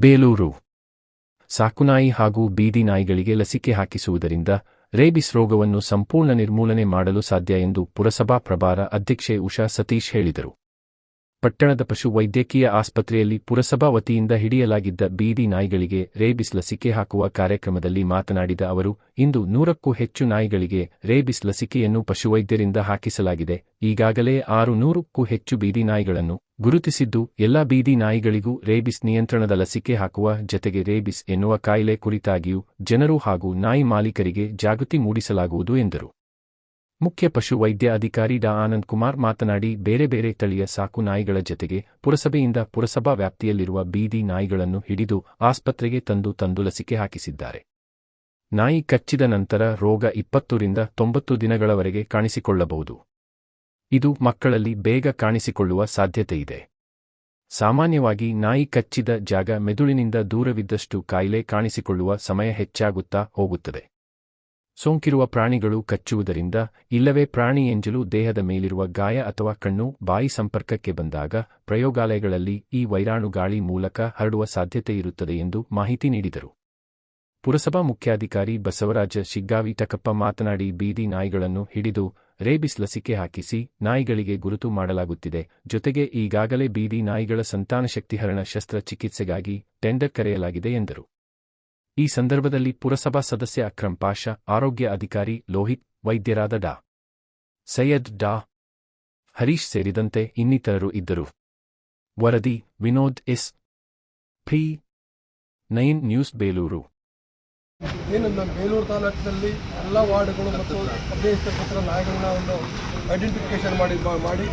ಬೇಲೂರು. ಸಾಕುನಾಯಿ ಹಾಗೂ ಬೀದಿ ನಾಯಿಗಳಿಗೆ ಲಸಿಕೆ ಹಾಕಿಸುವುದರಿಂದ ರೇಬಿಸ್ ರೋಗವನ್ನು ಸಂಪೂರ್ಣ ನಿರ್ಮೂಲನೆ ಮಾಡಲು ಸಾಧ್ಯ ಎಂದು ಪುರಸಭಾ ಪ್ರಭಾರ ಅಧ್ಯಕ್ಷೆ ಉಷಾ ಸತೀಶ್ ಹೇಳಿದರು. ಪಟ್ಟಣದ ಪಶು ವೈದ್ಯಕೀಯ ಆಸ್ಪತ್ರೆಯಲ್ಲಿ ಪುರಸಭಾ ವತಿಯಿಂದ ಹಿಡಿಯಲಾಗಿದ್ದ ಬೀದಿ ನಾಯಿಗಳಿಗೆ ರೇಬಿಸ್ ಲಸಿಕೆ ಹಾಕುವ ಕಾರ್ಯಕ್ರಮದಲ್ಲಿ ಮಾತನಾಡಿದ ಅವರು, ಇಂದು ನೂರಕ್ಕೂ ಹೆಚ್ಚು ನಾಯಿಗಳಿಗೆ ರೇಬಿಸ್ ಲಸಿಕೆಯನ್ನು ಪಶುವೈದ್ಯರಿಂದ ಹಾಕಿಸಲಾಗಿದೆ. ಈಗಾಗಲೇ ಆರು ನೂರಕ್ಕೂ ಹೆಚ್ಚು ಬೀದಿ ನಾಯಿಗಳನ್ನು ಗುರುತಿಸಿದ್ದು, ಎಲ್ಲಾ ಬೀದಿ ನಾಯಿಗಳಿಗೂ ರೇಬಿಸ್ ನಿಯಂತ್ರಣದ ಲಸಿಕೆ ಹಾಕುವ ಜತೆಗೆ ರೇಬಿಸ್ ಎನ್ನುವ ಕಾಯಿಲೆ ಕುರಿತಾಗಿಯೂ ಜನರು ಹಾಗೂ ನಾಯಿ ಮಾಲೀಕರಿಗೆ ಜಾಗೃತಿ ಮೂಡಿಸಲಾಗುವುದು ಎಂದರು. ಮುಖ್ಯ ಪಶು ವೈದ್ಯ ಅಧಿಕಾರಿ ಡಾ. ಆನಂದ್ ಕುಮಾರ್ ಮಾತನಾಡಿ, ಬೇರೆ ಬೇರೆ ತಳಿಯ ಸಾಕು ನಾಯಿಗಳ ಜತೆಗೆ ಪುರಸಭೆಯಿಂದ ಪುರಸಭಾ ವ್ಯಾಪ್ತಿಯಲ್ಲಿರುವ ಬೀದಿ ನಾಯಿಗಳನ್ನು ಹಿಡಿದು ಆಸ್ಪತ್ರೆಗೆ ತಂದು ತಂದು ಲಸಿಕೆ ಹಾಕಿಸಿದ್ದಾರೆ. ನಾಯಿ ಕಚ್ಚಿದ ನಂತರ ರೋಗ ಇಪ್ಪತ್ತರಿಂದ ತೊಂಬತ್ತು ದಿನಗಳವರೆಗೆ ಕಾಣಿಸಿಕೊಳ್ಳಬಹುದು. ಇದು ಮಕ್ಕಳಲ್ಲಿ ಬೇಗ ಕಾಣಿಸಿಕೊಳ್ಳುವ ಸಾಧ್ಯತೆಯಿದೆ ಸಾಮಾನ್ಯವಾಗಿ ನಾಯಿ ಕಚ್ಚಿದ ಜಾಗ ಮೆದುಳಿನಿಂದ ದೂರವಿದ್ದಷ್ಟು ಕಾಯಿಲೆ ಕಾಣಿಸಿಕೊಳ್ಳುವ ಸಮಯ ಹೆಚ್ಚಾಗುತ್ತಾ ಹೋಗುತ್ತದೆ. ಸೋಂಕಿರುವ ಪ್ರಾಣಿಗಳು ಕಚ್ಚುವುದರಿಂದ, ಇಲ್ಲವೇ ಪ್ರಾಣಿ ಎಂಜಲು ದೇಹದ ಮೇಲಿರುವ ಗಾಯ ಅಥವಾ ಕಣ್ಣು ಬಾಯಿ ಸಂಪರ್ಕಕ್ಕೆ ಬಂದಾಗ ಪ್ರಯೋಗಾಲಯಗಳಲ್ಲಿ ಈ ವೈರಾಣು ಗಾಳಿ ಮೂಲಕ ಹರಡುವ ಸಾಧ್ಯತೆ ಇರುತ್ತದೆ ಎಂದು ಮಾಹಿತಿ ನೀಡಿದರು. ಪುರಸಭಾ ಮುಖ್ಯಾಧಿಕಾರಿ ಬಸವರಾಜ ಶಿಗ್ಗಾವಿ ಟಕಪ್ಪ ಮಾತನಾಡಿ, ಬೀದಿ ನಾಯಿಗಳನ್ನು ಹಿಡಿದು ರೇಬಿಸ್ ಲಸಿಕೆ ಹಾಕಿಸಿ ನಾಯಿಗಳಿಗೆ ಗುರುತು ಮಾಡಲಾಗುತ್ತಿದೆ. ಜೊತೆಗೆ ಈಗಾಗಲೇ ಬೀದಿ ನಾಯಿಗಳ ಸಂತಾನಶಕ್ತಿಹರಣ ಶಸ್ತ್ರಚಿಕಿತ್ಸೆಗಾಗಿ ಟೆಂಡರ್ ಕರೆಯಲಾಗಿದೆ ಎಂದರು. ಈ ಸಂದರ್ಭದಲ್ಲಿ ಪುರಸಭಾ ಸದಸ್ಯ ಅಕ್ರಂ ಪಾಷಾ, ಆರೋಗ್ಯ ಅಧಿಕಾರಿ ಲೋಹಿತ್, ವೈದ್ಯರಾದ ಡಾ. ಸೈಯದ್ ಡಾ. ಹರೀಶ್ ಸೇರಿದಂತೆ ಇನ್ನಿತರರು ಇದ್ದರು. ವರದಿ, ವಿನೋದ್ ಎಸ್. ಫಿ ನೈನ್ ನ್ಯೂಸ್ ಬೇಲೂರು. ಏನು, ನಮ್ಮ ಬೇಲೂರು ತಾಲೂಕಿನಲ್ಲಿ ಎಲ್ಲ ವಾರ್ಡ್ಗಳು ಮತ್ತು ಪ್ರದೇಶದ ನಾಯಿಗಳನ್ನ ಒಂದು ಐಡೆಂಟಿಫಿಕೇಶನ್ ಮಾಡಿ ಮಾಡಿ,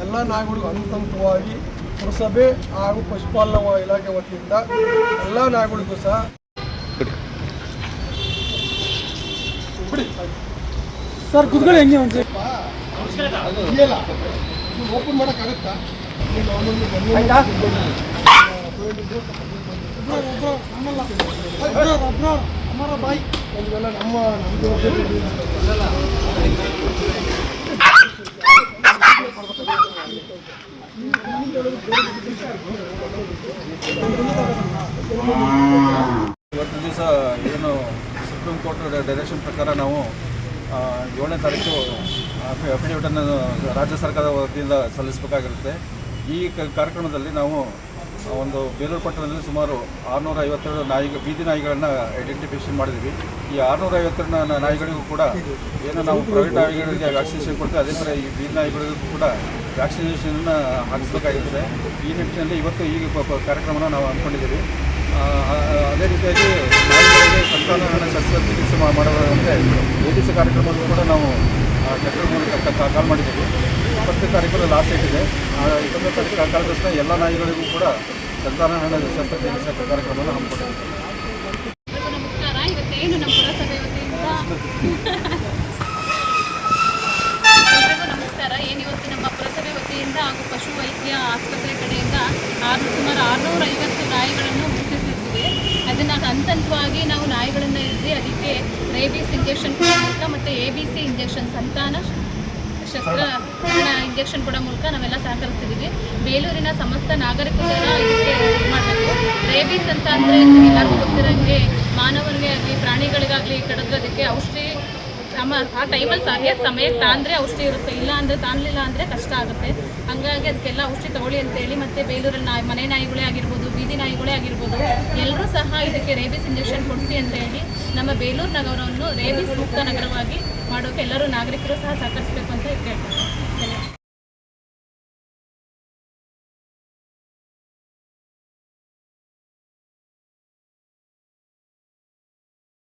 ಎಲ್ಲ ನಾಯಿಗಳಿಗೂ ಹಂತ ಹಂತವಾಗಿ ಪುರಸಭೆ ಹಾಗೂ ಪಶುಪಾಲನಾ ಇಲಾಖೆ ವತಿಯಿಂದ ಎಲ್ಲ ನಾಯಿಗಳಿಗೂ ಸಹ ಸರ್, ಕುತ್ಕೊಳ್ಳಿ ಹೆಂಗೆ ಒಂದು ಇದೆಯಲ್ಲ ಇದು ಓಪನ್ ಮಾಡೋಕ್ಕಾಗುತ್ತಾ ಮಾಮೂಲಿ ಬನ್ನಿ. ಬಾಯ್ ಒಂದೆಲ್ಲ ನಮ್ಮ ಇವತ್ತು ದಿವಸ ಏನು ಸುಪ್ರೀಂ ಕೋರ್ಟ್ ಡೈರೆಕ್ಷನ್ ಪ್ರಕಾರ ನಾವು ಏಳನೇ ತಾರೀಕು ಅಫಿಡವಿಟನ್ನು ರಾಜ್ಯ ಸರ್ಕಾರದ ವತಿಯಿಂದ ಸಲ್ಲಿಸಬೇಕಾಗಿರುತ್ತೆ. ಈ ಕಾರ್ಯಕ್ರಮದಲ್ಲಿ ನಾವು ಒಂದು ಬೇಲೂರು ಪಟ್ಟಣದಲ್ಲಿ ಸುಮಾರು ಆರುನೂರ ಐವತ್ತೆರಡು ನಾಯಿ ಬೀದಿ ನಾಯಿಗಳನ್ನು ಐಡೆಂಟಿಫಿಕೇಷನ್ ಮಾಡಿದ್ವಿ ಈ ಆರುನೂರ ಐವತ್ತೆರಡು ನಾಯಿಗಳಿಗೂ ಕೂಡ ಏನು ನಾವು ಪ್ರೈವೇಟ್ ನಾಯಿಗಳಿಗೆ ವ್ಯಾಕ್ಸಿನೇಷನ್ ಕೊಡ್ತೀವಿ, ಅದೇ ಥರ ಈ ಬೀದಿ ನಾಯಿಗಳಿಗೂ ಕೂಡ ವ್ಯಾಕ್ಸಿನೇಷನನ್ನು ಹಾಕಿಸ್ಬೇಕಾಗಿರುತ್ತೆ. ಈ ನಿಟ್ಟಿನಲ್ಲಿ ಇವತ್ತು ಈ ಕಾರ್ಯಕ್ರಮನ ನಾವು ಅಂದ್ಕೊಂಡಿದ್ದೀವಿ ಅದೇ ರೀತಿಯಾಗಿ ನಾಯಿಗಳಿಗೆ ಚಿಕಿತ್ಸೆ ಮಾಡಬೇಕಂತೆ ಎ ಡಿ ಸಿ ಕಾರ್ಯಕ್ರಮದಲ್ಲೂ ಕೂಡ ನಾವು ಟೆಕ್ಟರ್ ಮೂಲಕ ಕಾಲ್ ಮಾಡಿದ್ದೀವಿ. ಇಪ್ಪತ್ತು ತಾರೀಕು ಲಾಸ್ಟ್ ಡೇಟ್ ಇದೆ. ಇಪ್ಪತ್ತೊಂದು ತಾರೀಕು ಕಾಲ ತಕ್ಷಣ ಎಲ್ಲ ನಾಯಿಗಳಿಗೂ ಕೂಡ ಸಂತಾನಹರಣ ಶಸ್ತ್ರಚಿಕಿತ್ಸೆ ಕಾರ್ಯಕ್ರಮವನ್ನು ಹಮ್ಮಿಕೊಂಡಿದ್ದೀವಿ. ಆಸ್ಪತ್ರೆ ಕಡೆಯಿಂದ ಆರು ಸುಮಾರು ಆರುನೂರ ಐವತ್ತು ನಾಯಿಗಳನ್ನು ಅದನ್ನು ಹಂತ ಹಂತವಾಗಿ ನಾವು ನಾಯಿಗಳನ್ನು ಹಿಡಿದು ಅದಕ್ಕೆ ರೇಬಿಸ್ ಇಂಜೆಕ್ಷನ್ ಕೊಡೋ ಮೂಲಕ ಮತ್ತು ಎ ಬಿ ಸಿ ಇಂಜೆಕ್ಷನ್ ಸಂತಾನ ಶಸ್ತ್ರ ಇಂಜೆಕ್ಷನ್ ಕೊಡೋ ಮೂಲಕ ನಾವೆಲ್ಲ ಸಹಕರಿಸ್ತಿದ್ದೀವಿ ಬೇಲೂರಿನ ಸಮಸ್ತ ನಾಗರಿಕರು ಇದಕ್ಕೆ ಇದು ಮಾಡಬೇಕು. ರೇಬಿಸ್ ಅಂತ ಅಂದರೆ ಎಲ್ಲರಿಗೂ ಗೊತ್ತಿರೋಂಗೆ ಮಾನವನಿಗೆ ಆಗಲಿ, ಪ್ರಾಣಿಗಳಿಗಾಗಲಿ ಕಡಿದ್ರದಕ್ಕೆ ಔಷಧಿ ಸಮ ಆ ಟೈಮಲ್ಲಿ ಸರಿಯಾದ ಸಮಯಕ್ಕೆ ತಾಂದರೆ ಔಷಧಿ ಇರುತ್ತೆ. ಇಲ್ಲ ಅಂದರೆ ತಾನ್ಲಿಲ್ಲ ಅಂದರೆ ಕಷ್ಟ ಆಗುತ್ತೆ. ಹಂಗಾಗಿ ಅದಕ್ಕೆಲ್ಲ ಔಷಧಿ ತಗೊಳ್ಳಿ ಅಂತೇಳಿ ಮತ್ತು ಬೇಲೂರಲ್ಲಿ ನಾಯಿ ಮನೆ ನಾಯಿಗಳೇ ಆಗಿರ್ಬೋದು, ಬೀದಿ ನಾಯಿಗಳೇ ಆಗಿರ್ಬೋದು, ಎಲ್ಲರೂ ಸಹ ಇದಕ್ಕೆ ರೇಬಿಸ್ ಇಂಜೆಕ್ಷನ್ ಕೊಡಿಸಿ ಅಂತ ಹೇಳಿ ನಮ್ಮ ಬೇಲೂರು ನಗರವನ್ನು ರೇಬಿಸ್ ಮುಕ್ತ ನಗರವಾಗಿ ಮಾಡೋಕೆ ಎಲ್ಲರೂ ನಾಗರಿಕರು ಸಹ ಸಹಕರಿಸಬೇಕು ಅಂತ ಕೇಳ್ತೀನಿ.